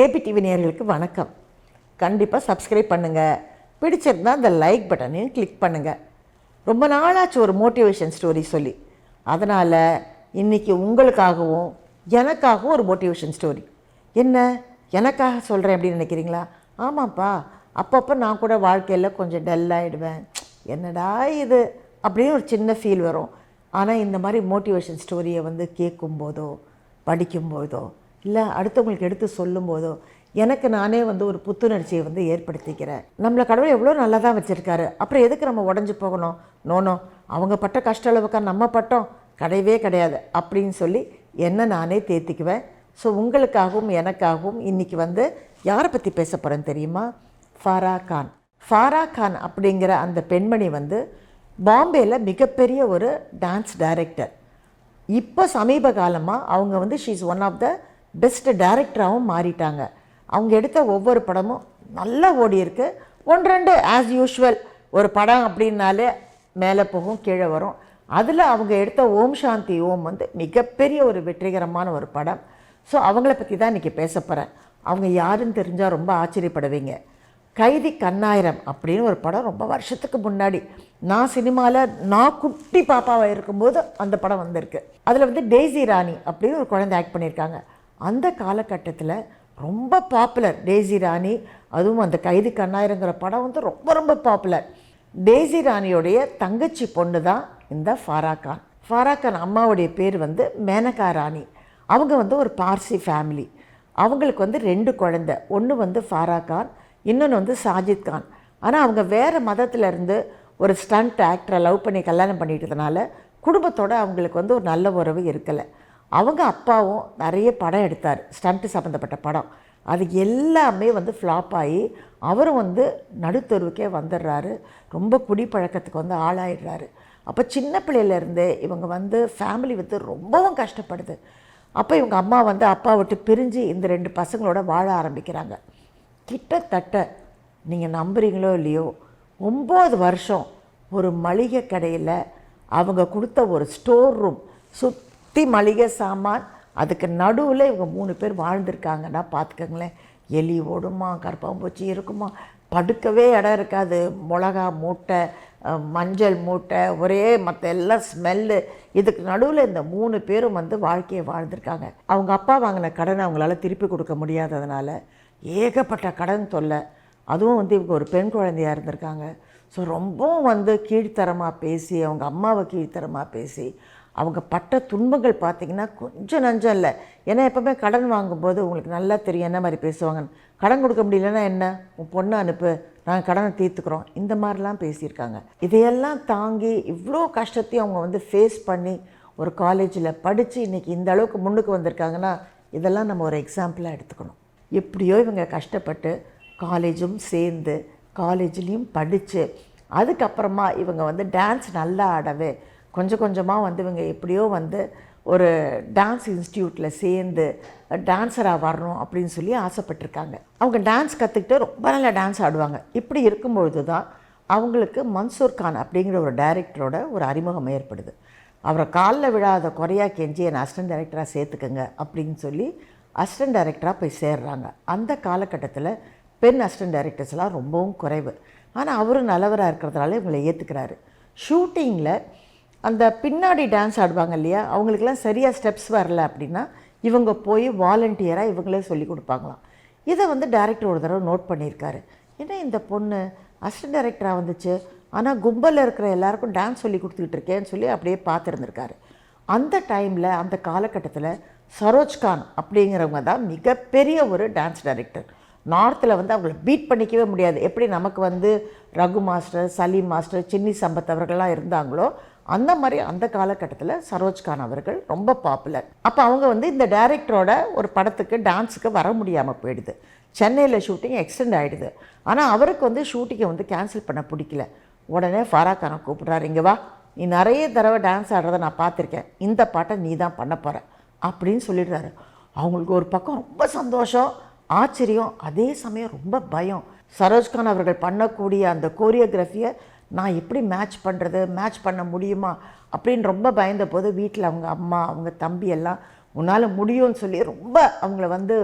KPTV நேர்களுக்கு வணக்கம். கண்டிப்பாக சப்ஸ்கிரைப் பண்ணுங்கள் பிடிச்சிருந்தால் அந்த லைக் பட்டனையும் கிளிக் பண்ணுங்கள் ரொம்ப நாளாச்சு ஒரு மோட்டிவேஷன் ஸ்டோரி சொல்லி. அதனால் இன்றைக்கி உங்களுக்காகவும் எனக்காகவும் ஒரு மோட்டிவேஷன் ஸ்டோரி என்ன? எனக்காக சொல்கிறேன் அப்படின்னு நினைக்கிறீங்களா? ஆமாப்பா. அப்பப்போ நான் கூட வாழ்க்கையில் கொஞ்சம் டல்லாகிடுவேன் என்னடா இது? அப்படின்னு ஒரு சின்ன ஃபீல் வரும். ஆனால் இந்த மாதிரி மோட்டிவேஷன் ஸ்டோரியை வந்து கேட்கும்போதோ படிக்கும்போதோ இல்லை அடுத்தவங்களுக்கு எடுத்து சொல்லும்போதோ எனக்கு நானே வந்து ஒரு புத்துணர்ச்சியை வந்து ஏற்படுத்திக்கிறேன். நம்மளை கடவுள் எவ்வளோ நல்லா தான் வச்சுருக்காரு. அப்புறம் எதுக்கு நம்ம உடஞ்சி போகணும்? நோனோ அவங்க பட்ட கஷ்ட அளவுக்கா நம்ம பட்டோம். கிடையவே கிடையாது. அப்படின்னு சொல்லி என்ன நானே தேர்த்திக்குவேன் ஸோ உங்களுக்காகவும் எனக்காகவும் இன்றைக்கி வந்து யாரை பற்றி பேச போகிறேன்னு தெரியுமா? ஃபாரா கான். ஃபாரா கான் அப்படிங்கிற அந்த பெண்மணி வந்து பாம்பேயில் மிகப்பெரிய ஒரு டான்ஸ் டைரக்டர் இப்போ சமீப காலமாக அவங்க வந்து she's one of the best டேரக்டராகவும் மாறிட்டாங்க. அவங்க எடுத்த ஒவ்வொரு படமும் நல்லா ஓடி இருக்கு ஒன்று ரெண்டு ஆஸ் யூஷுவல் ஒரு படம் அப்படின்னாலே மேலே போகும் கீழே வரும். அதில் அவங்க எடுத்த ஓம் சாந்தி ஓம் வந்து மிகப்பெரிய ஒரு வெற்றிகரமான ஒரு படம். ஸோ அவங்கள பற்றி தான் இன்றைக்கி பேச போகிறேன் அவங்க யாருன்னு தெரிஞ்சால் ரொம்ப ஆச்சரியப்படுவீங்க. கைதி கண்ணாயிரம் அப்படின்னு ஒரு படம் ரொம்ப வருஷத்துக்கு முன்னாடி. நான் சினிமாவில் நான் குட்டி பாப்பாவாக இருக்கும்போது அந்த படம் வந்திருக்கு. அதில் வந்து டெய்ஸி ராணி அப்படின்னு ஒரு குழந்தை ஆக்ட் பண்ணியிருக்காங்க. அந்த காலகட்டத்தில் ரொம்ப பாப்புலர் டேசி ராணி அதுவும் அந்த கைதி கண்ணாயிரங்கிற படம் வந்து ரொம்ப ரொம்ப பாப்புலர் டேசி ராணியோடைய தங்கச்சி பொண்ணு தான் இந்த ஃபாரா கான். ஃபாரா கான் அம்மாவுடைய பேர் வந்து மேனகா ராணி. அவங்க வந்து ஒரு பார்சி ஃபேமிலி அவங்களுக்கு வந்து ரெண்டு குழந்தை. ஒன்று வந்து ஃபாரா கான் இன்னொன்று வந்து சாஜித் கான். ஆனால் அவங்க வேறு மதத்திலேருந்து ஒரு ஸ்டண்ட் ஆக்டரை லவ் பண்ணி கல்யாணம் பண்ணிட்டதுனால குடும்பத்தோட அவங்களுக்கு வந்து ஒரு நல்ல உறவு இருக்கலை. அவங்க அப்பாவும் நிறைய படம் எடுத்தார். ஸ்டண்ட்டு சம்மந்தப்பட்ட படம். அது எல்லாமே வந்து ஃப்ளாப் ஆகி அவரும் வந்து நடுத்தருவுக்கே வந்துடுறாரு. ரொம்ப குடிப்பழக்கத்துக்கு வந்து ஆளாயிடுறாரு. அப்போ சின்ன பிள்ளையிலேருந்தே இவங்க வந்து ஃபேமிலி வந்து ரொம்பவும் கஷ்டப்படுது. அப்போ இவங்க அம்மா வந்து அப்பா விட்டு பிரிஞ்சு இந்த ரெண்டு பசங்களோட வாழ ஆரம்பிக்கிறாங்க. கிட்டத்தட்ட நீங்கள் நம்புகிறீங்களோ இல்லையோ ஒம்பது வருஷம் ஒரு மளிகை கடையில் அவங்க கொடுத்த ஒரு ஸ்டோர் ரூம் சுற்றி மளிகை சாமான். அதுக்கு நடுவில் இவங்க மூணு பேர் வாழ்ந்திருக்காங்கன்னா பார்த்துக்கங்களேன் எலி ஓடுமா கரப்பாம்பூச்சி இருக்குமா? படுக்கவே இடம் இருக்காது. மிளகா மூட்டை மஞ்சள் மூட்டை ஒரே மற்ற எல்லாம் ஸ்மெல்லு. இதுக்கு நடுவில் இந்த மூணு பேரும் வந்து வாழ்க்கையை வாழ்ந்திருக்காங்க. அவங்க அப்பா வாங்கின கடனை அவங்களால திருப்பி கொடுக்க முடியாததுனால ஏகப்பட்ட கடன் தொல்லை. அதுவும் வந்து இவங்க ஒரு பெண் குழந்தையாக இருந்திருக்காங்க. ஸோ ரொம்பவும் வந்து கீழ்த்தரமாக பேசி அவங்க அம்மாவை கீழ்த்தரமாக பேசி அவங்க பட்ட துன்பங்கள் பார்த்தீங்கன்னா கொஞ்சம் நஞ்சம் இல்லை. ஏன்னா எப்போவுமே கடன் வாங்கும்போது உங்களுக்கு நல்லா தெரியும் என்ன மாதிரி பேசுவாங்கன்னு. கடன் கொடுக்க முடியலன்னா என்ன? உன் பொண்ணை அனுப்பு. நாங்கள் கடனை தீர்த்துக்கிறோம். இந்த மாதிரிலாம் பேசியிருக்காங்க. இதையெல்லாம் தாங்கி இவ்வளோ கஷ்டத்தையும் அவங்க வந்து ஃபேஸ் பண்ணி ஒரு காலேஜில் படித்து இன்றைக்கி இந்த அளவுக்கு முன்னுக்கு வந்திருக்காங்கன்னா இதெல்லாம் நம்ம ஒரு எக்ஸாம்பிளாக எடுத்துக்கணும். எப்படியோ இவங்க கஷ்டப்பட்டு காலேஜும் சேர்ந்து காலேஜ்லேயும் படித்து அதுக்கப்புறமா இவங்க வந்து டான்ஸ் நல்லா ஆடவே கொஞ்சம் கொஞ்சமாக வந்து இவங்க எப்படியோ வந்து ஒரு டான்ஸ் இன்ஸ்டியூட்டில் சேர்ந்து டான்ஸராக வரணும் அப்படின்னு சொல்லி ஆசைப்பட்டிருக்காங்க. அவங்க டான்ஸ் கற்றுக்கிட்டு ரொம்ப நல்லா டான்ஸ் ஆடுவாங்க. இப்படி இருக்கும்பொழுது தான் அவங்களுக்கு மன்சூர் கான் அப்படிங்கிற ஒரு டைரக்டரோட ஒரு அறிமுகம் ஏற்படுது. அவரை காலில் விழாத குறையா கெஞ்சி என்னை அசிஸ்டன்ட் டைரக்டராக சேர்த்துக்கோங்க அப்படின்னு சொல்லி அசிஸ்டன்ட் டைரக்டராக போய் சேர்றாங்க. அந்த காலகட்டத்தில் பெண் அசிஸ்டன்ட் டைரக்டர்ஸ்லாம் ரொம்பவும் குறைவு. ஆனால் அவரும் நல்லவராக இருக்கிறதுனால இவங்களை ஏற்றுக்கிறாரு ஷூட்டிங்கில் அந்த பின்னாடி டான்ஸ் ஆடுவாங்க இல்லையா அவங்களுக்கெல்லாம் சரியாக ஸ்டெப்ஸ் வரல அப்படின்னா இவங்க போய் வாலண்டியராக இவங்களே சொல்லி கொடுப்பாங்களாம். இதை வந்து டேரக்டர் ஒரு தடவை நோட் பண்ணியிருக்காரு. என்ன இந்த பொண்ணு? அசிஸ்டன்ட் டைரக்டராக வந்துச்சு. ஆனால் கும்பலில் இருக்கிற எல்லாருக்கும் டான்ஸ் சொல்லி கொடுத்துக்கிட்டு இருக்கேன்னு சொல்லி அப்படியே பார்த்துருந்துருக்காரு. அந்த டைமில் அந்த காலகட்டத்தில் சரோஜ்கான் அப்படிங்கிறவங்க தான் மிகப்பெரிய ஒரு டான்ஸ் டைரக்டர் நார்த்தில் வந்து அவங்கள பீட் பண்ணிக்கவே முடியாது. எப்படி நமக்கு வந்து ரகு மாஸ்டர் சலீம் மாஸ்டர் சின்னி சம்பத் அவர்கள்லாம் இருந்தாங்களோ அந்த மாதிரி அந்த காலகட்டத்தில் சரோஜ்கான் அவர்கள் ரொம்ப பாப்புலர் அப்போ அவங்க வந்து இந்த டைரக்டரோட ஒரு படத்துக்கு டான்ஸுக்கு வர முடியாமல் போயிடுது. சென்னையில் ஷூட்டிங் எக்ஸ்டெண்ட் ஆகிடுது ஆனால் அவருக்கு வந்து ஷூட்டிங்கை வந்து கேன்சல் பண்ண பிடிக்கல. உடனே ஃபாராக்கானை கூப்பிட்றாரு இங்கே வா. நீ நிறைய தடவை டான்ஸ் ஆடுறத நான் பார்த்துருக்கேன். இந்த பாட்டை நீ தான் பண்ண போகிற அப்படின்னு சொல்லிடுறாரு. அவங்களுக்கு ஒரு பக்கம் ரொம்ப சந்தோஷம். ஆச்சரியம் அதே சமயம் ரொம்ப பயம். சரோஜ்கான் அவர்கள் பண்ணக்கூடிய அந்த கோரியோகிராஃபியை நான் எப்படி மேட்ச் பண்ணுறது மேட்ச் பண்ண முடியுமா அப்படின்னு ரொம்ப பயந்த போது வீட்டில் அவங்க அம்மா அவங்க தம்பி எல்லாம் உன்னால் முடியும்னு சொல்லி ரொம்ப அவங்கள வந்து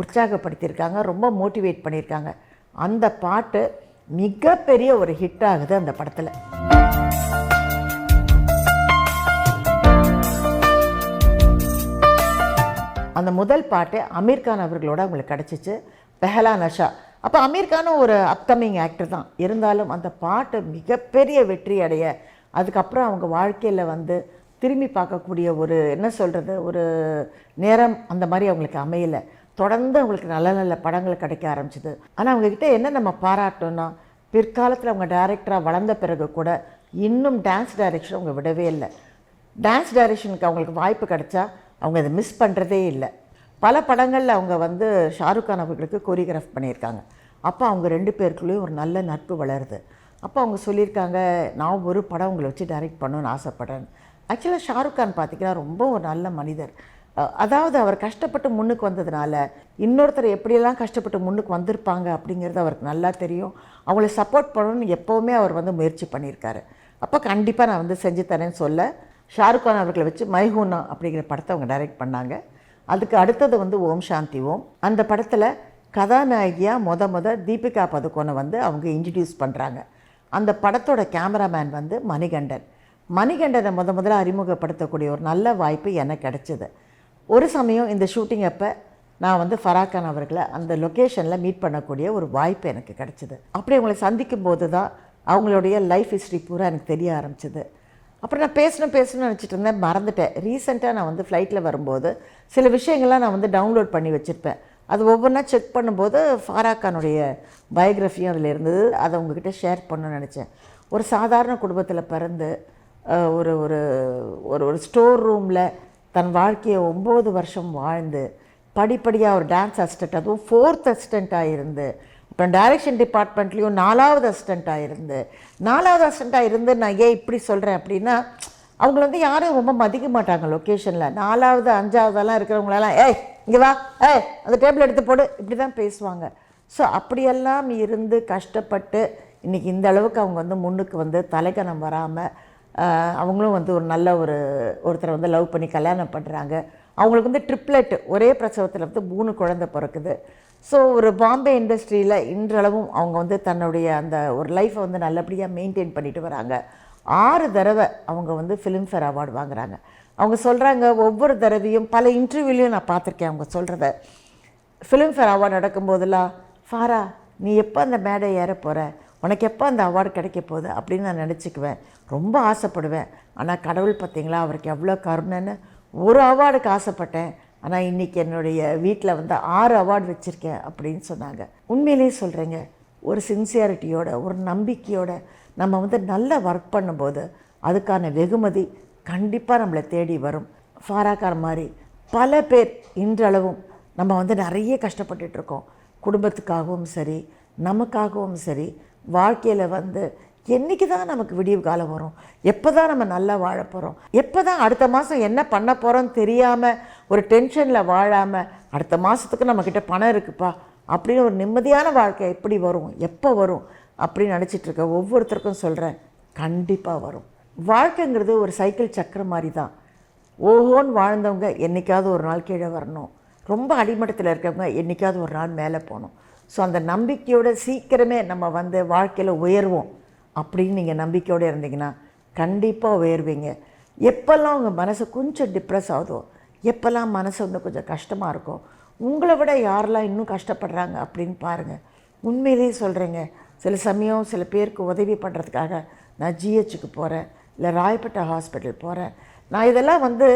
உற்சாகப்படுத்தியிருக்காங்க ரொம்ப மோட்டிவேட் பண்ணியிருக்காங்க. அந்த பாட்டு மிகப்பெரிய ஒரு ஹிட் ஆகுது அந்த படத்தில். அந்த முதல் பாட்டு அமீர்கான் அவர்களோட அவங்களுக்கு கிடச்சிச்சு. பெஹலா நஷா. அப்போ அமீர்கானும் ஒரு அப்கமிங் ஆக்டர் தான். இருந்தாலும் அந்த பாட்டு மிகப்பெரிய வெற்றி அடைய அதுக்கப்புறம் அவங்க வாழ்க்கையில் வந்து திரும்பி பார்க்கக்கூடிய ஒரு என்ன சொல்கிறது ஒரு நேரம் அந்த மாதிரி அவங்களுக்கு அமையலை. தொடர்ந்து அவங்களுக்கு நல்ல நல்ல படங்கள் கிடைக்க ஆரம்பிச்சிது. ஆனால் அவங்கக்கிட்ட என்ன நம்ம பாராட்டோம்னா பிற்காலத்தில் அவங்க டைரக்டராக வளர்ந்த பிறகு கூட இன்னும் டான்ஸ் டைரக்ஷன் அவங்க விடவே இல்லை. டான்ஸ் டைரக்ஷனுக்கு அவங்களுக்கு வாய்ப்பு கிடைச்சா அவங்க அதை மிஸ் பண்ணுறதே இல்லை. பல படங்களில் அவங்க வந்து ஷாருக் கான் அவர்களுக்கு கொரியோகிராஃப் பண்ணியிருக்காங்க. அப்போ அவங்க ரெண்டு பேருக்குள்ளேயும் ஒரு நல்ல நட்பு வளருது. அப்போ அவங்க சொல்லியிருக்காங்க நான் ஒரு படம் உங்களை வச்சு டைரக்ட் பண்ணணும்னு ஆசைப்பட்றேன். ஆக்சுவலாக ஷாருக் கான் பார்த்திங்கன்னா ரொம்ப ஒரு நல்ல மனிதர். அதாவது அவர் கஷ்டப்பட்டு முன்னுக்கு வந்ததுனால இன்னொருத்தர் எப்படியெல்லாம் கஷ்டப்பட்டு முன்னுக்கு வந்திருப்பாங்க அப்படிங்கிறது அவருக்கு நல்லா தெரியும். அவங்கள சப்போர்ட் பண்ணணும்னு எப்போவுமே அவர் வந்து முயற்சி பண்ணியிருக்காரு. அப்போ கண்டிப்பாக நான் வந்து செஞ்சு தரேன்னு சொல்ல ஷாருக் கான் அவர்களை வச்சு மைஹூனா அப்படிங்கிற படத்தை அவங்க டைரக்ட் பண்ணாங்க. அதுக்கு அடுத்தது வந்து ஓம் சாந்தி ஓம். அந்த படத்தில் கதாநாயகியாக மொத மொத தீபிகா பதுக்கோனை வந்து அவங்க இன்ட்ரடியூஸ் பண்ணுறாங்க அந்த படத்தோட கேமராமேன் வந்து மணிகண்டன். மணிகண்டனை முத முதல்ல அறிமுகப்படுத்தக்கூடிய ஒரு நல்ல வாய்ப்பு எனக்கு கிடச்சிது. ஒரு சமயம் இந்த ஷூட்டிங் அப்போ நான் வந்து ஃபராக்கான் அவர்களை அந்த லொக்கேஷனில் மீட் பண்ணக்கூடிய ஒரு வாய்ப்பு எனக்கு கிடச்சிது. அப்படி அவங்களை சந்திக்கும் போது தான் அவங்களுடைய லைஃப் ஹிஸ்ட்ரி பூரா எனக்கு தெரிய ஆரம்பிச்சது. அப்புறம் நான் பேசணும் பேசணும்னு நினச்சிட்டு இருந்தேன் மறந்துட்டேன். ரீசெண்டாக நான் வந்து ஃப்ளைட்டில் வரும்போது சில விஷயங்கள்லாம் நான் வந்து டவுன்லோட் பண்ணி வச்சுருப்பேன். அது ஒவ்வொன்றா செக் பண்ணும்போது ஃபாராக்கானுடைய பயோகிராஃபியும் அதில் இருந்தது. அதை உங்ககிட்ட ஷேர் பண்ணணும்னு நினச்சேன். ஒரு சாதாரண குடும்பத்தில் பிறந்து ஒரு ஒரு ஒரு ஒரு ஸ்டோர் ரூமில் தன் வாழ்க்கையை ஒம்பது வருஷம் வாழ்ந்து படிப்படியாக ஒரு டான்ஸ் அசிஸ்டண்ட் அதுவும் ஃபோர்த் அசிஸ்டண்ட்டாக இருந்து இப்போ டைரக்ஷன் டிபார்ட்மெண்ட்லேயும் நாலாவது அசிஸ்டண்ட்டாக இருந்து நாலாவது அசிஸ்டண்ட்டாக இருந்து நான் ஏன் இப்படி சொல்கிறேன் அப்படின்னா அவங்கள வந்து யாரும் ரொம்ப மதிக்க மாட்டாங்க லொக்கேஷனில் நாலாவது அஞ்சாவதெல்லாம் இருக்கிறவங்களெல்லாம் ஏய் இங்கே வா ஏய் அந்த டேபிள் எடுத்து போடு. இப்படி தான் பேசுவாங்க. ஸோ அப்படியெல்லாம் இருந்து கஷ்டப்பட்டு இன்றைக்கி இந்த அளவுக்கு அவங்க வந்து முன்னுக்கு வந்து தலைக்கணம் வராமல் அவங்களும் வந்து ஒரு நல்ல ஒரு ஒருத்தரை வந்து லவ் பண்ணி கல்யாணம் பண்ணுறாங்க அவங்களுக்கு வந்து ட்ரிப்ளெட் ஒரே பிரசவத்தில் வந்து மூணு குழந்தை பிறக்குது. ஸோ ஒரு பாம்பே இண்டஸ்ட்ரியில் இன்றளவும் அவங்க வந்து தன்னுடைய அந்த ஒரு லைஃப்பை வந்து நல்லபடியாக மெயின்டைன் பண்ணிட்டு வராங்க. ஆறு தடவை அவங்க வந்து ஃபிலிம்ஃபேர் அவார்டு வாங்குறாங்க. அவங்க சொல்கிறாங்க ஒவ்வொரு தடவையும் பல இன்டர்வியூலையும் நான் பார்த்துருக்கேன் அவங்க சொல்கிறத ஃபிலிம்ஃபேர் அவார்டு நடக்கும்போதெல்லாம் ஃபாரா நீ எப்போ அந்த மேடை ஏற போகிற உனக்கு எப்போ அந்த அவார்டு கிடைக்க போகுது? அப்படின்னு நான் நினச்சிக்குவேன். ரொம்ப ஆசைப்படுவேன். ஆனால் கடவுள் பார்த்தீங்களா அவருக்கு எவ்வளோ கருணைன்னு ஒரு அவார்டுக்கு ஆசைப்பட்டேன். ஆனால் இன்றைக்கி என்னுடைய வீட்டில் வந்து ஆறு அவார்டு வச்சுருக்கேன் அப்படின்னு சொன்னாங்க. உண்மையிலேயே சொல்கிறேங்க ஒரு சின்சியாரிட்டியோட ஒரு நம்பிக்கையோட நம்ம வந்து நல்லா ஒர்க் பண்ணும்போது அதுக்கான வெகுமதி கண்டிப்பாக நம்மளை தேடி வரும். ஃபாராக்கார் மாதிரி பல பேர் இன்றளவும் நம்ம வந்து நிறைய கஷ்டப்பட்டுட்ருக்கோம் குடும்பத்துக்காகவும் சரி நமக்காகவும் சரி வாழ்க்கையில் வந்து என்றைக்கு தான் நமக்கு விடிவு காலம் வரும்? எப்போ தான் நம்ம நல்லா வாழ போகிறோம் எப்போ தான் அடுத்த மாதம் என்ன பண்ண போகிறோம்னு தெரியாமல் ஒரு டென்ஷனில் வாழாமல் அடுத்த மாதத்துக்கு நம்மக்கிட்ட பணம் இருக்குப்பா அப்படின்னு ஒரு நிம்மதியான வாழ்க்கை எப்படி வரும்? எப்போ வரும்? அப்படின்னு நினச்சிட்ருக்க ஒவ்வொருத்தருக்கும் சொல்கிறேன் கண்டிப்பாக வரும். வாழ்க்கைங்கிறது ஒரு சைக்கிள் சக்கரம் மாதிரி தான் ஓஹோன்னு வாழ்ந்தவங்க என்றைக்காவது ஒரு நாள் கீழே வரணும். ரொம்ப அடிமட்டத்தில் இருக்கவங்க என்றைக்காவது ஒரு நாள் மேலே போகணும். ஸோ அந்த நம்பிக்கையோட சீக்கிரமே நம்ம வந்து வாழ்க்கையில் உயர்வோம். அப்படின்னு நீங்கள் நம்பிக்கையோடு இருந்தீங்கன்னா கண்டிப்பாக உயர்வீங்க. எப்போல்லாம் உங்கள் மனசு கொஞ்சம் டிப்ரெஸ் ஆகுதோ எப்போல்லாம் மனசு இன்னும் கொஞ்சம் கஷ்டமாக இருக்கும் உங்களை விட யாரெல்லாம் இன்னும் கஷ்டப்படுறாங்க அப்படின்னு பாருங்கள் உண்மையிலேயே சொல்கிறேங்க சில சமயம் சில பேருக்கு உதவி பண்ணுறதுக்காக நான் ஜிஹெச்சுக்கு போகிறேன் இல்லை ராயப்பேட்டை ஹாஸ்பிட்டல் போகிறேன் நான் இதெல்லாம் வந்து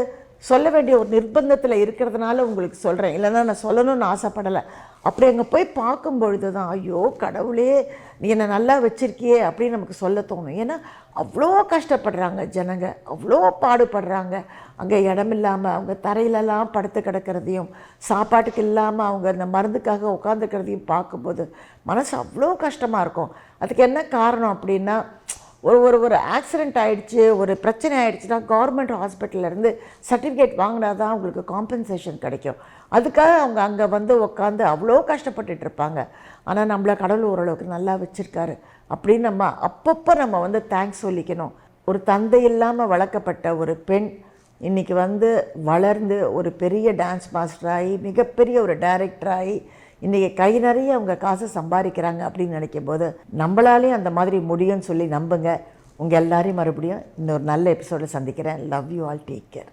சொல்ல வேண்டிய ஒரு நிர்பந்தத்தில் இருக்கிறதுனால உங்களுக்கு சொல்கிறேன் இல்லைன்னா நான் சொல்லணும்னு ஆசைப்படலை. அப்படி அங்கே போய் பார்க்கும் பொழுது தான் ஐயோ கடவுளே நீ என்னை நல்லா வச்சுருக்கியே அப்படின்னு நமக்கு சொல்ல தோணும். ஏன்னா அவ்வளோ கஷ்டப்படுறாங்க ஜனங்க அவ்வளோ பாடுபடுறாங்க. அங்கே இடம் இல்லாமல் அவங்க தரையிலலாம் படுத்து கிடக்கிறதையும் சாப்பாட்டுக்கு இல்லாமல் அவங்க அந்த மருந்துக்காக உட்காந்துக்கிறதையும் பார்க்கும்போது மனசு அவ்வளோ கஷ்டமாக இருக்கும். அதுக்கு என்ன காரணம் அப்படின்னா ஒரு ஒரு ஒரு ஆக்சிடெண்ட் ஆகிடுச்சு ஒரு பிரச்சனை ஆகிடுச்சுன்னா கவர்மெண்ட் ஹாஸ்பிட்டல்லேருந்து சர்டிஃபிகேட் வாங்கினா தான் அவங்களுக்கு காம்பன்சேஷன் கிடைக்கும். அதுக்காக அவங்க அங்கே வந்து உட்காந்து அவ்வளோ கஷ்டப்பட்டுட்டு இருப்பாங்க ஆனால் நம்மளை கடவுள் ஓரளவுக்கு நல்லா வச்சுருக்காரு. அப்படின்னு நம்ம அப்பப்போ நம்ம வந்து தேங்க்ஸ் சொல்லிக்கணும். ஒரு தந்தை இல்லாமல் வளர்க்கப்பட்ட ஒரு பெண் இன்றைக்கி வந்து வளர்ந்து ஒரு பெரிய டான்ஸ் மாஸ்டர் ஆகி மிகப்பெரிய ஒரு டைரக்டராகி இன்றைக்கி கை நிறைய அவங்க காசு சம்பாதிக்கிறாங்க அப்படின்னு நினைக்கும் போது நம்மளாலேயும் அந்த மாதிரி முடியும்னு சொல்லி நம்புங்க. உங்கள் எல்லாரையும் மறுபடியும் இன்னொரு நல்ல எபிசோடில் சந்திக்கிறேன். Love you all take care